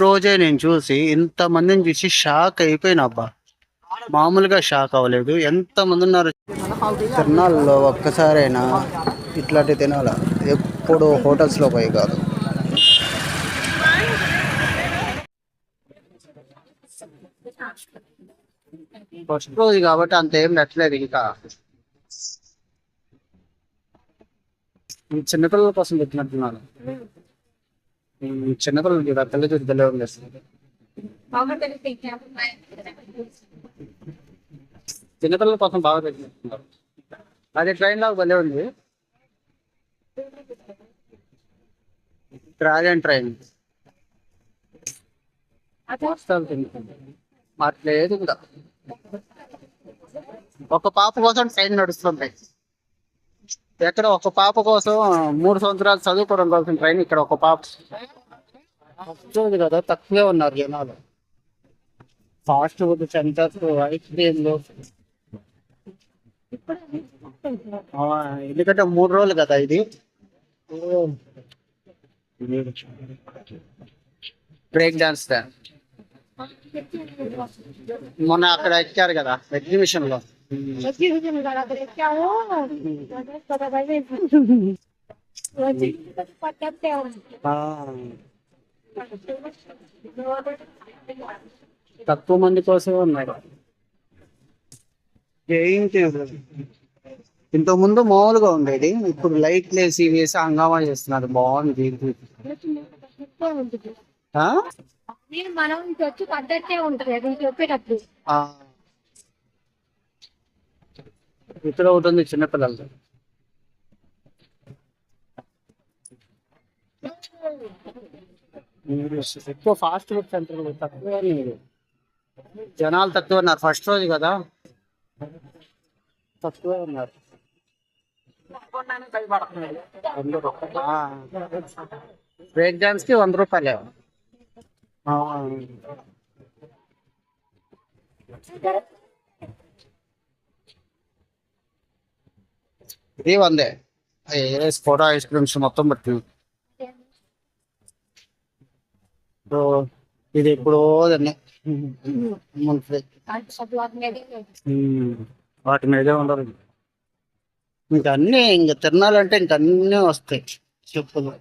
రోజే నేను చూసి ఇంతమందిని చూసి షాక్ అయిపోయినా అబ్బా. మామూలుగా షాక్ అవ్వలేదు. ఎంత మంది ఉన్నారు? తిరణాల్లో ఒక్కసారైనా ఇట్లాంటి తినాల? ఎప్పుడు హోటల్స్లో పోయి కాదు. ఫస్ట్ రోజు కాబట్టి అంత ఏం నచ్చలేదు ఇంకా. చిన్నపిల్లల కోసం పెట్టినట్టున్నాను చిన్నపిల్లలు చూడ తెల్ల చూసి తెల్ల వదిలేస్తుంది చిన్నపిల్లల కోసం బాగా పెట్టినట్టున్నారు అది ట్రైన్ లాగా భలే ఉంది. ట్రాజన్ ట్రైన్. మాట్లాడేది కూడా అట్లేదు ఒక పాప కోసం ట్రైన్ నడుస్తుంది ఎక్కడ ఒక పాప కోసం మూడు సంవత్సరాలు చదువుకోవడం కోసం ట్రైన్ ఇక్కడ ఒక పాప. వస్తుంది కదా తక్కువే ఉన్నారు జనాలు. ఫాస్ట్ ఫుడ్ సెంటర్స్ ఐస్ క్రీమ్లు ఎందుకంటే మూడు రోజులు కదా ఇది. బ్రేక్ డాన్స్ మొన్న అక్కడ ఎక్కారు కదా ఎగ్జిబిషన్లో. తక్కువ మంది కోసమే ఉన్నారు. ఏంటి? ఇంతకు ముందు మామూలుగా ఉండేది. ఇప్పుడు లైట్ వేసి వేసి హంగామా చేస్తున్నారు. బాగుంది? మనం వచ్చి పద్ధతే ఉంటుంది. అది చెప్పేటప్పుడు. ఒకటి ఉంది చిన్నపిల్లలది. ఎక్కువ ఫాస్ట్ ఫుడ్ సెంటర్ తక్కువ జనాలు తక్కువ ఉన్నారు. ఫస్ట్ రోజు కదా? తక్కువే ఉన్నారు. బ్రేక్ డాన్స్కి వంద రూపాయలే. ఇది వందే. స్పోటా ఐస్ క్రీమ్స్ మొత్తం పట్టి. ఇది మంత్లీ. వాటి మీదే ఉండరు ఇంకా అన్నీ ఇంకా తిరణాలంటే ఇంక అన్నీ వస్తాయి. చెప్పులు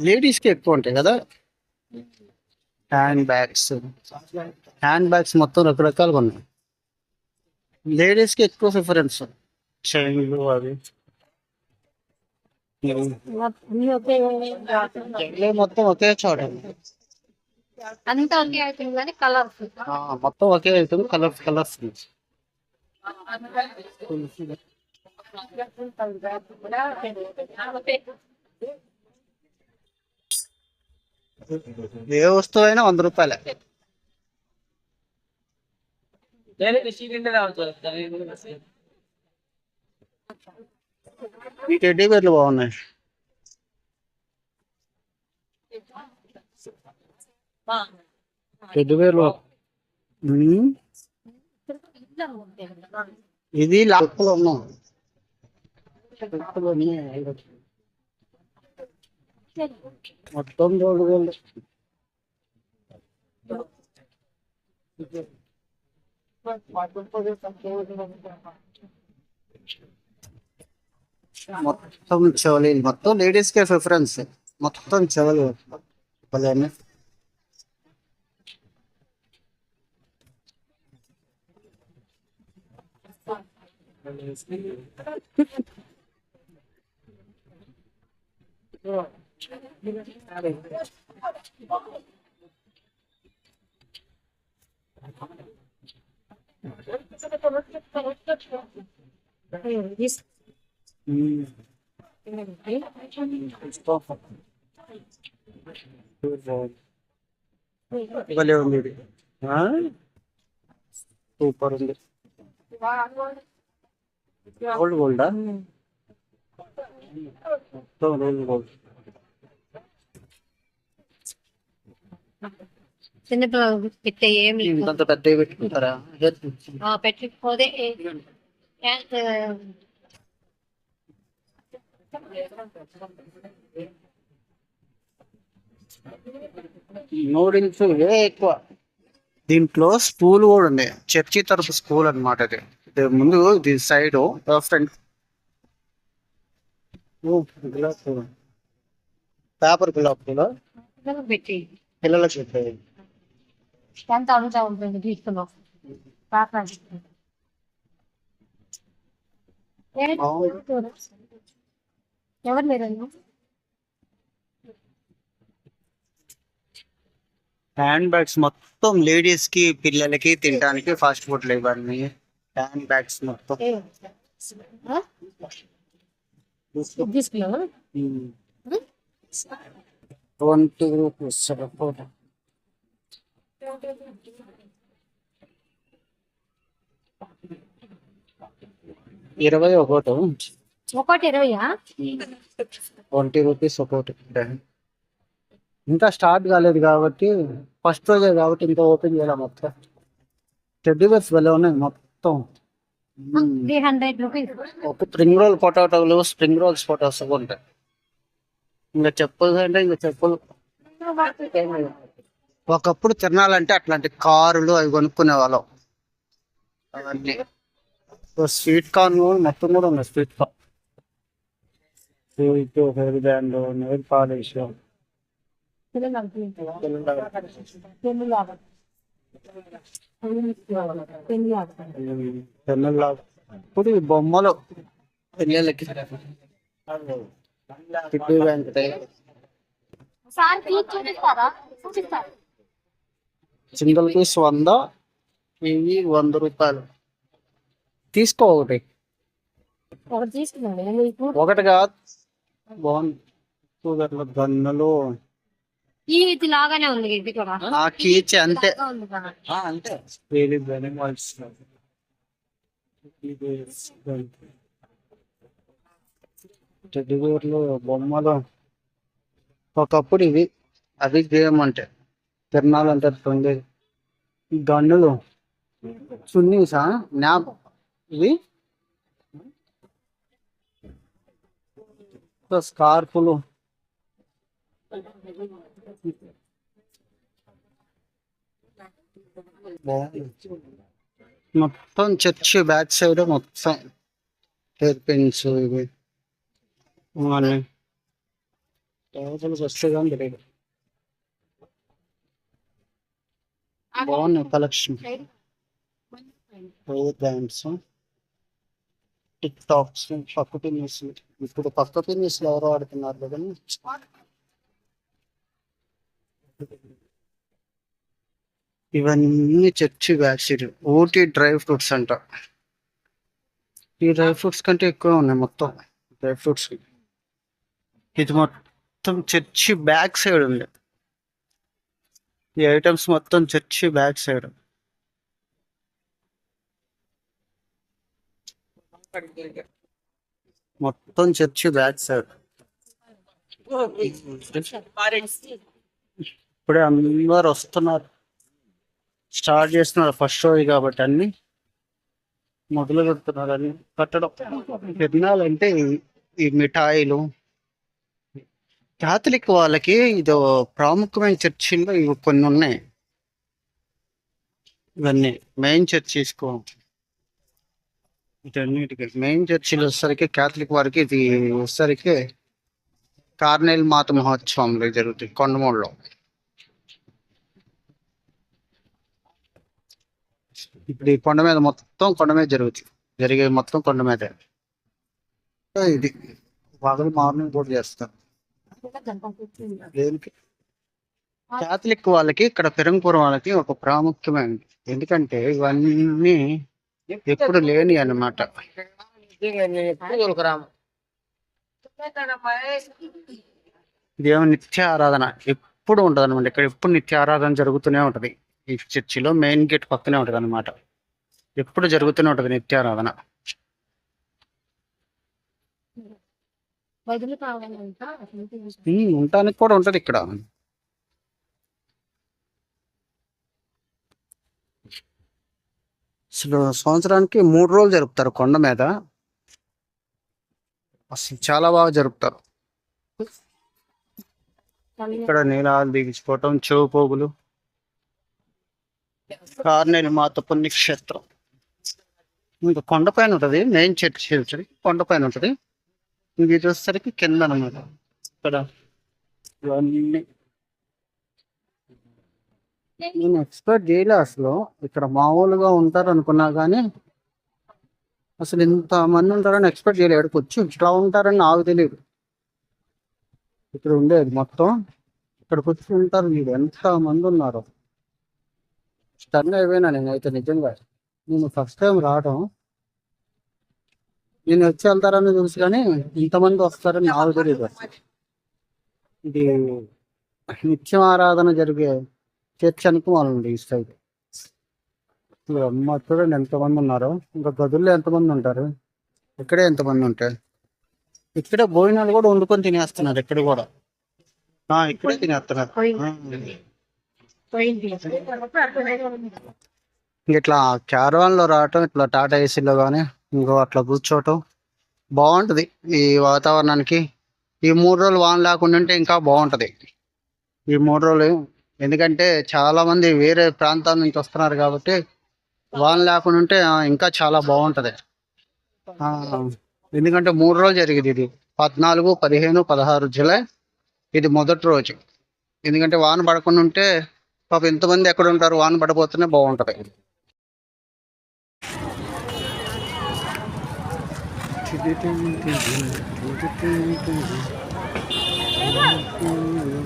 లేడీస్కి ఎక్కువ ఉంటాయి కదా? Hand bags. హ్యాండ్ బ్యాగ్స్ మొత్తం రకరకాలుగా ఉన్నాయి. లేడీస్కి ఎక్కువ ప్రిఫరెన్స్ చైన్లు చైన్లు మొత్తం ఒకే చోట. అంతా ఒకే కానీ కలర్స్ ఆ, మొత్తం ఒకే అవుతుంది కలర్స్ కలర్స్ ఏ వస్తువు అయినా వంద రూపాయలే. టెడ్డీ బేర్లు బాగున్నాయి టెడ్డీ బేర్లు ఉమ్, ఇది లాక్కులో ఉన్నాం లాక్కులో ఉన్నాయి. మొత్తం రోడ్డు వేలు మొత్తం చెవులు మొత్తం లేడీస్ కే ప్రిఫరెన్స్ మొత్తం చెవులు భలే ఉన్నాయి. భలే ఉంది ఇది ఆ? సూపర్ ఉంది గోల్డ్ గోల్డా మొత్తం రోల్ గోల్డ్ చిన్నపిల్లలు పెట్టే ఏమి ఇంతంత పెద్దవి పెట్టుకుంటారా? పెట్టకపోతే నూడిల్స్ ఎక్కువ. దీంట్లో స్కూల్ కూడా ఉంది చర్చి తరపు స్కూల్ అన్నమాట ఇది ఇది ముందు ఇది సైడ్ ఫ్రంట్ పేపర్ గులాబ్ పూలు పిల్లలకు పెట్టి పిల్లలకి పెట్టేది ఎంత అడుగుతా ఉంటుంది తీసుకున్నాం పాప ఎవరు మీరు హ్యాండ్ బ్యాగ్స్ మొత్తం. లేడీస్కి పిల్లలకి తినడానికి ఫాస్ట్ ఫుడ్ ఇవన్నీ హ్యాండ్ బ్యాగ్స్ మొత్తం తీసుకున్నావా ట్వంటీ రూపీస్ ఇరవై ఒకటి. ఒకటి ఇరవయా? ట్వంటీ రూపీస్ ఒకటి. ఇంకా స్టార్ట్ కాలేదు కాబట్టి ఫస్ట్ రోజే కాబట్టి ఇంకా ఓపెన్ చేయాలి మొత్తం? టెడ్డీ భలే ఉన్నాయి మొత్తం. Three hundred rupees. ఒక స్ప్రింగ్ రోల్ పొటాటోలు స్ప్రింగ్ రోల్స్ పొటాటోస్ ఉంటాయి ఇంకా చెప్పులు అంటే ఇంకా చెప్పులు ఒకప్పుడు తినాలంటే అట్లాంటి కారులు అవి కొనుక్కునే వాళ్ళం. అవన్నీ. స్వీట్ కార్న్ కూడా మొత్తం కూడా ఉంది sweet corn. Sweet hair band nail polish ఇప్పుడు బొమ్మలు పిల్లలకి సింగిల్ పీస్ వంద ఇవి వంద రూపాయలు. తీసుకో ఒకటి. ఒకటి కాదు. బాగుంది. గన్నులు లాగానే ఉంది ఆ కీచ్ అంతే. అంతే. బొమ్మలు. ఒకప్పుడు ఇవి. అది గేమ్ అంటే తిరణాలంటే ఉండేది గన్నులు చున్నీసా న్యాప్ ఇవి? స్కార్పులు. మొత్తం చర్చి బ్యాక్ సైడ్ మొత్తం. హెయిర్ పిన్స్ ఇవి. వస్తే కానీ తెలియదు బాగున్నాయి collection. Hair bands tic tacs పక్క పిన్నిస్ ఇప్పుడు పక్క పిన్నిస్ ఎవరు వాడుతున్నారు కదా? ఇవన్నీ church back side Ooty dry fruits అంట. ఈ డ్రై ఫ్రూట్స్ కంటే ఎక్కువ ఉన్నాయి మొత్తం. Dry fruits. ఇది మొత్తం చర్చి బ్యాక్ సైడ్ ఉంది. ఈ ఐటమ్స్ మొత్తం చర్చి బ్యాక్ సైడ్. మొత్తం చర్చి బ్యాక్ సైడ్. ఇప్పుడే అందరు వస్తున్నారు. స్టార్ట్ చేస్తున్నారు ఫస్ట్ షో కాబట్టి అన్ని. మొదలు పెడుతున్నారు అని కట్టడం. తినాలంటే ఈ మిఠాయిలు క్యాథలిక్ వాళ్ళకి ఇది ప్రాముఖ్యమైన చర్చిల్లో ఇవి కొన్ని ఉన్నాయి. ఇవన్నీ మెయిన్ చర్చ్ తీసుకో వీటన్నిటికి మెయిన్ చర్చిలు వచ్చేసరికి క్యాథలిక్ వారికి ఇది వచ్చేసరికి కార్నెల్ మాత మహోత్సవంలో జరుగుతుంది కొండమూడులో ఇప్పుడు ఈ కొండ మీద మొత్తం కొండ మీద జరుగుతుంది జరిగేది మొత్తం కొండ మీదే. ఇది పగలు మార్నింగ్ కూడా చేస్తారు. క్యాథలిక్ వాళ్ళకి ఇక్కడ పెరంగపురం వాళ్ళకి ఒక ప్రాముఖ్యమైనది. ఎందుకంటే ఇవన్నీ ఎప్పుడు లేని అన్నమాట. దేవుని నిత్య ఆరాధన ఎప్పుడు ఉంటది అనమాట ఇక్కడ ఎప్పుడు నిత్య ఆరాధన జరుగుతూనే ఉంటది. ఈ చర్చిలో మెయిన్ గేట్ పక్కనే ఉంటది అనమాట ఎప్పుడు జరుగుతూనే ఉంటది నిత్య కావాలంట ఉమ్, ఉండటానికి కూడా ఉంటది ఇక్కడ. అసలు సంవత్సరానికి మూడు రోజులు జరుపుతారు కొండ మీద. అసలు చాలా బాగా జరుపుతారు. ఇక్కడ నీలాలు దిగించుకోవటం చెవు పోగులు. కార్నేలి మాత పుణ్యక్షేత్రం. ఇంకా కొండపైన ఉంటది మెయిన్ చర్చ్ కొండపైన ఉంటది. ఇది వచ్చేసరికి కింద అనమాట ఇక్కడ. ఇవన్నీ. నేను ఎక్స్పెక్ట్ చేయలే అసలు. ఇక్కడ మామూలుగా ఉంటారు అనుకున్నా కానీ అసలు ఇంత మంది ఉంటారని ఎక్స్పెక్ట్ చేయలేదు ఇక్కడికి వచ్చి ఇట్లా ఉంటారని నాకు తెలియదు. ఇక్కడ ఉండేది మొత్తం. ఇక్కడికి వచ్చి ఉంటారు. మీరు ఎంత మంది ఉన్నారు? స్టన్ అయిపోయినా నేనైతే నిజంగా. నేను ఫస్ట్ టైం రావడం. నేను వచ్చి వెళ్తారని తెలుసు కానీ ఇంతమంది వస్తారని నాకు తెలియదు ఇది నిత్యం ఆరాధన జరిగే చర్చ్ అనుకోవాలండి ఈ సైడ్ ఇప్పుడు అమ్మ చూడండి ఎంతమంది ఉన్నారు. ఇంకా గదుల్లో ఎంతమంది ఉంటారు? ఇక్కడే ఎంతమంది ఉంటారు ఇక్కడే భోజనాలు కూడా వండుకొని తినేస్తున్నారు ఇక్కడ కూడా. ఇక్కడే తినేస్తున్నారు. ఇట్లా క్యారవాన్లో రావటం ఇట్లా టాటా ఏసీలో కానీ ఇంకో అట్లా కూర్చోవటం బాగుంటుంది ఈ వాతావరణానికి. ఈ మూడు రోజులు వాన లేకుండా ఉంటే ఇంకా బాగుంటుంది. ఈ మూడు రోజులు ఎందుకంటే చాలామంది వేరే ప్రాంతాల నుంచి వస్తున్నారు కాబట్టి వాన లేకుండా ఉంటే ఇంకా చాలా బాగుంటుంది. ఎందుకంటే మూడు రోజులు జరిగింది ఇది. పద్నాలుగు పదిహేను పదహారు జూలై ఇది మొదటి రోజు. ఎందుకంటే వాన పడకుండా ఉంటే పాప ఎంతమంది ఎక్కడ ఉంటారు వాన పడిపోతేనే బాగుంటుంది. Thank you.